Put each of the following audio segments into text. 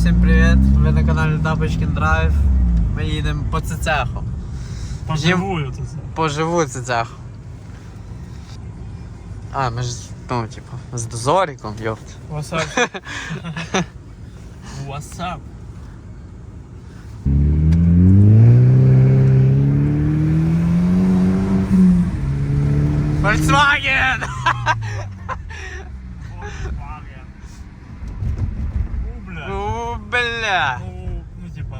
всім привіт! Ви на каналі Тапочкін Драйв. Ми їдемо по цецеху. Поживую тут. Поживу цецеху. А, ми ж, ну, типу, з дозориком, йопт. Васап. Васап. Volkswagen! Ну, бля. Ну, Ну, ну, типа,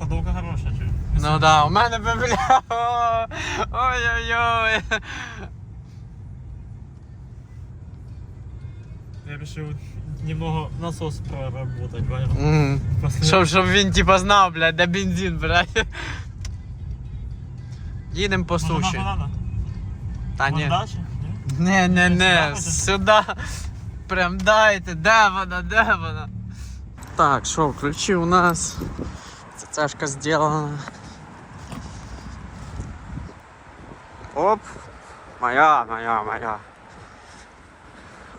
ходовка хороша, чуть. Ну да, у мене би, бля. Ой-ой-ой. Я решил немного насос проработать, понял? Мгм. После- Щоб, щоб він типа знав, блядь, де бензин, блядь. Їдемо по Може, на суші. банана? Та ні. Не, не, не, сюди. Прям дайте, де вона, де вона? Так, що, ключі у нас. Це цяжко зроблена. Оп. Моя, моя, моя.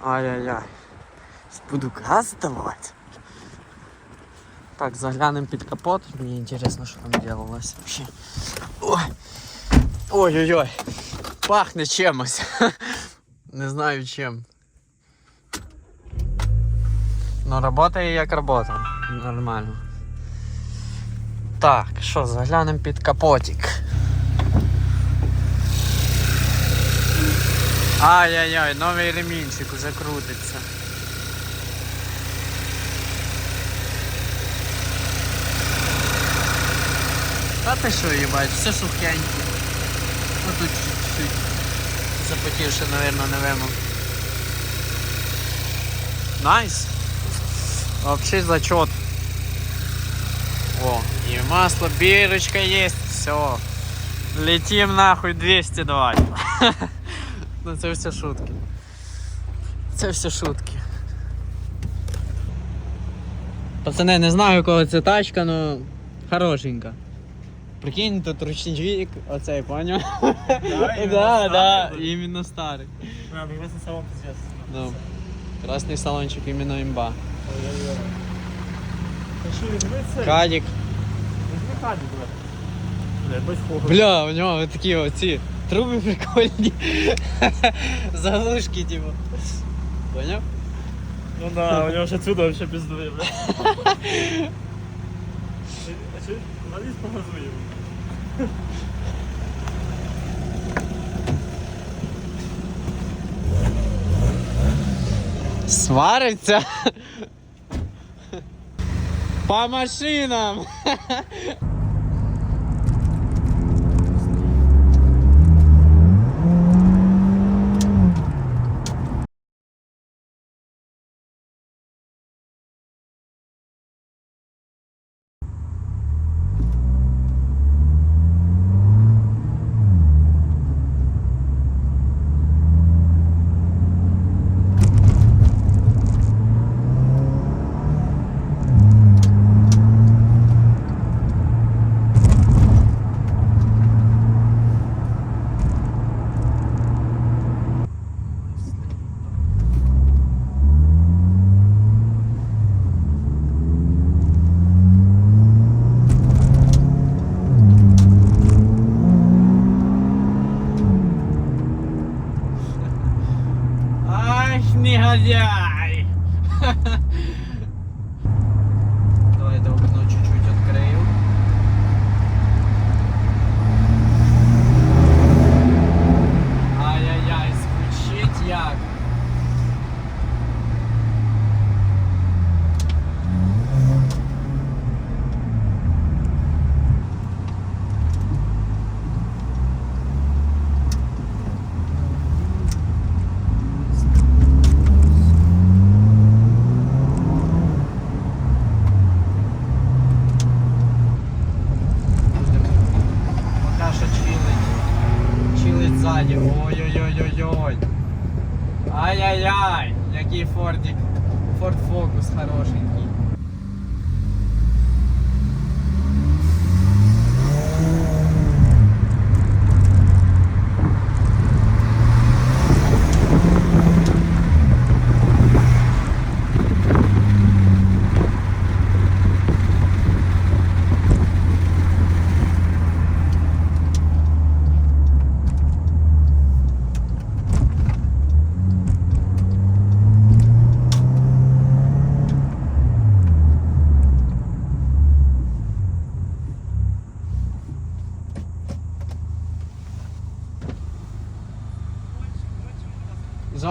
Ай-яй-яй. Сейчас Буду газ давати. Так, заглянем під капот. Мені интересно, що там делалось вообще. Ой. Ой-ой-ой. Пахне чимось. Не знаю чим. Ну, работає як работа. Нормально. Так, що, заглянемо під капотик. Ай-яй-яй, новий ремінчик уже крутиться. А ти що, їбать, все сухеньке. Ну тут чуть-чуть запотівши, наверное, не вимов. Найс. Вообще зачет. О, и масло, бирочка есть, все. Летим нахуй 200 давай. Ну це все шутки. Це все шутки. Пацани, не знаю, у кого це тачка, но хорошенька. Прикинь, тут ручничок, оцей, поняв? іменно да, да, старий, блін. іменно старий. А, ну весь салон пиздец. Ну, красний салончик іменно імба. Ой-ой-ой. Та що, візьми цей? Кадік. Візьми кадік, бля. Бля, без хого. Бля, у нього такі оці труби прикольні. Заглушки, типу. Поняв? Ну да, у него же отсюда вообще пиздує, бля. А че? Налізь погазує. Свариться. По машинам.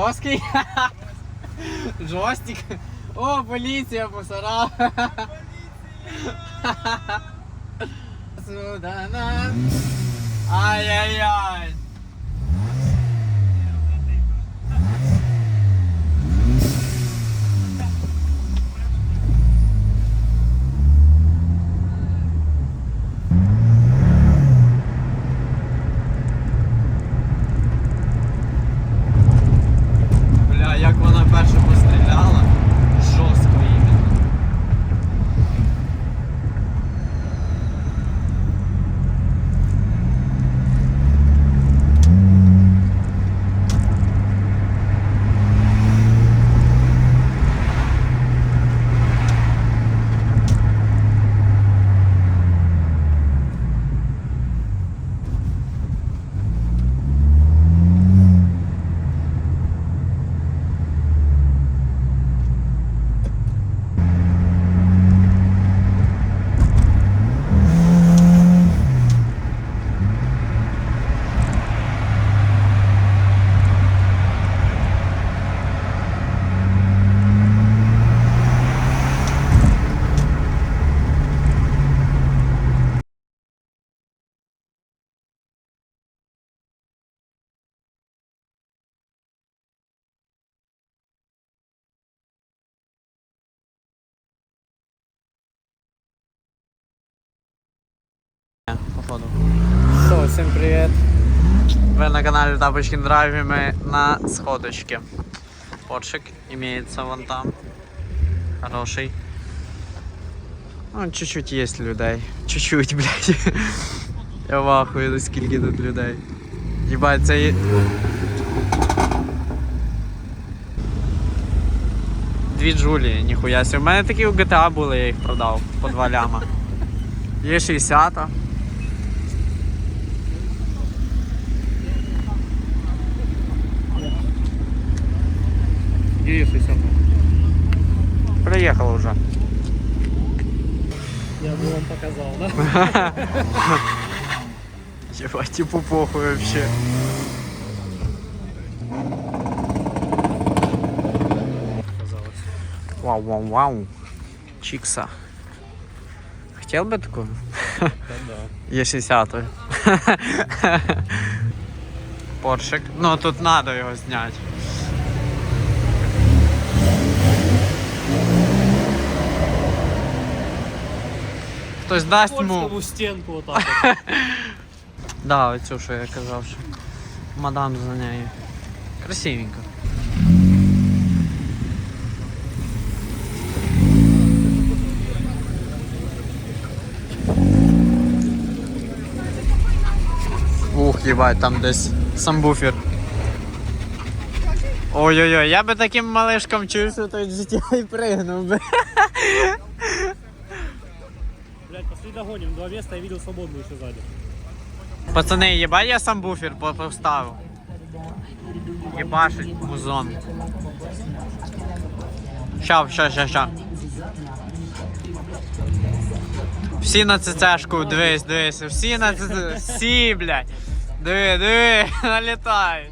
Жорсткий? Жорстик. О, поліція, мусора. Сюда на. Ай-яй-яй. Всем привет! Вы на каналі Тапочки Драйві, ми на сходочке. Поршик имеется вон там. Хороший. Ну, чуть-чуть есть людей. Чуть-чуть, блядь. Я в ахуї, скільки тут людей. Ебать, это є... 2 джулі, ніхуя. У мене такі у GTA були, я їх продав по два ляма. Є 60 Е60. Проехал уже. Я бы вам показал, да? Ебать, типа похуй вообще. Вау, вау, вау. Чикса. Хотел бы такую? Да, да. Е60. Поршик. Но тут надо его снять. Хтось дасть йому. Польському стінку отак. от. Да, оцю, що я казав, що мадам за нею. Красивенько. Ух, їбать, там десь самбуфер. Ой-ой-ой, я би таким малишком чувствую, то життя і пригнув би. Блять, пошли догоним. Два места я видел свободную еще сзади. Пацани, єбать я сам буфер по- поставив. Єбашить музон. Ща, ща, ща, ща. Всі на ЦЦшку, дивись, дивись, всі на ЦЦ, всі, блядь. Диви, диви, налітають.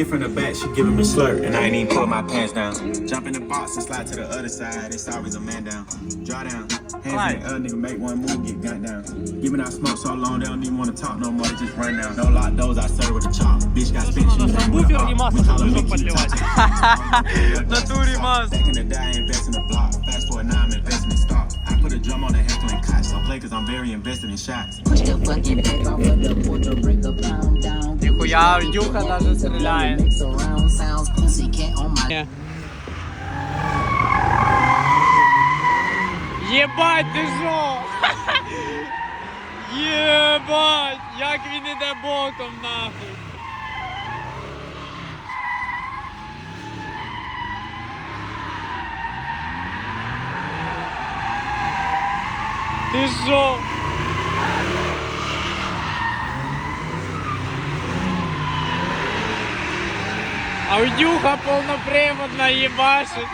Hit from the back, she giving me slurp, and I ain't even pull my pants down. Jump in the box and slide to the other side, it's always a man down. Draw down, hands Right. in the air, nigga, make one move, get gunned down. Giving out smoke so long, they don't even wanna talk no more, they just run down. No lock doors, I serve with a chop. Bitch got spit, she надо ain't with сабвуфер a и op. масло, We call чтобы her движок Mickey, подливать. touch it. В натурі мас. Back in the day, I invest in the block. Fast forward now, I'm investing in stock. I put a drum on the head and catch. Don't play cause I'm very invested in shots. Put your fucking back off of the porch or break a pound down. Ніхуя, Юха даже стріляє. Mix around sounds, pussy cat on my Ні. Єбать, ти жо! Єбать! Як він іде боком нахуй! Ти жо? Аудюха полноприводна ебашит.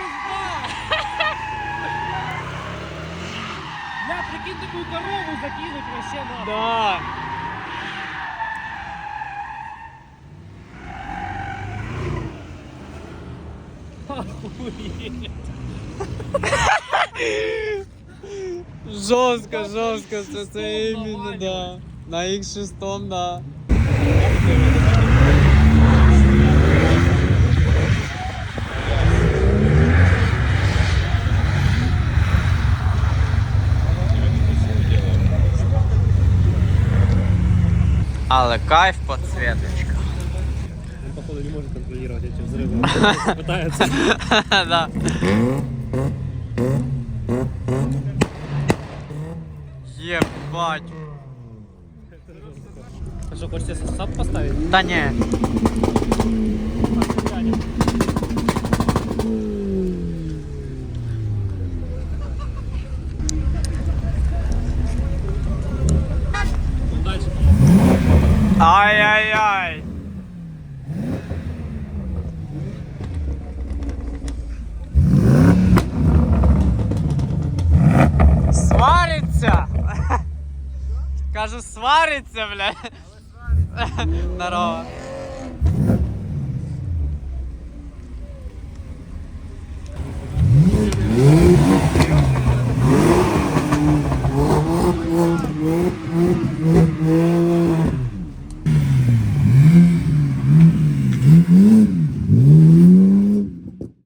Бля, прикинь, такую корову закинуть вообще надо. Да. Жестко, жестко, це, це іменно, да. На X шестом да. Але кайф подсветочка. Он, походу, не может контролировать эти взрывы. Пытается. да. Ебать. А что, хочешь себе сап поставить? Та ні. Ну, дальше. Ай-яй-яй. Свариться! Кажу, свариться, бля. Здорово.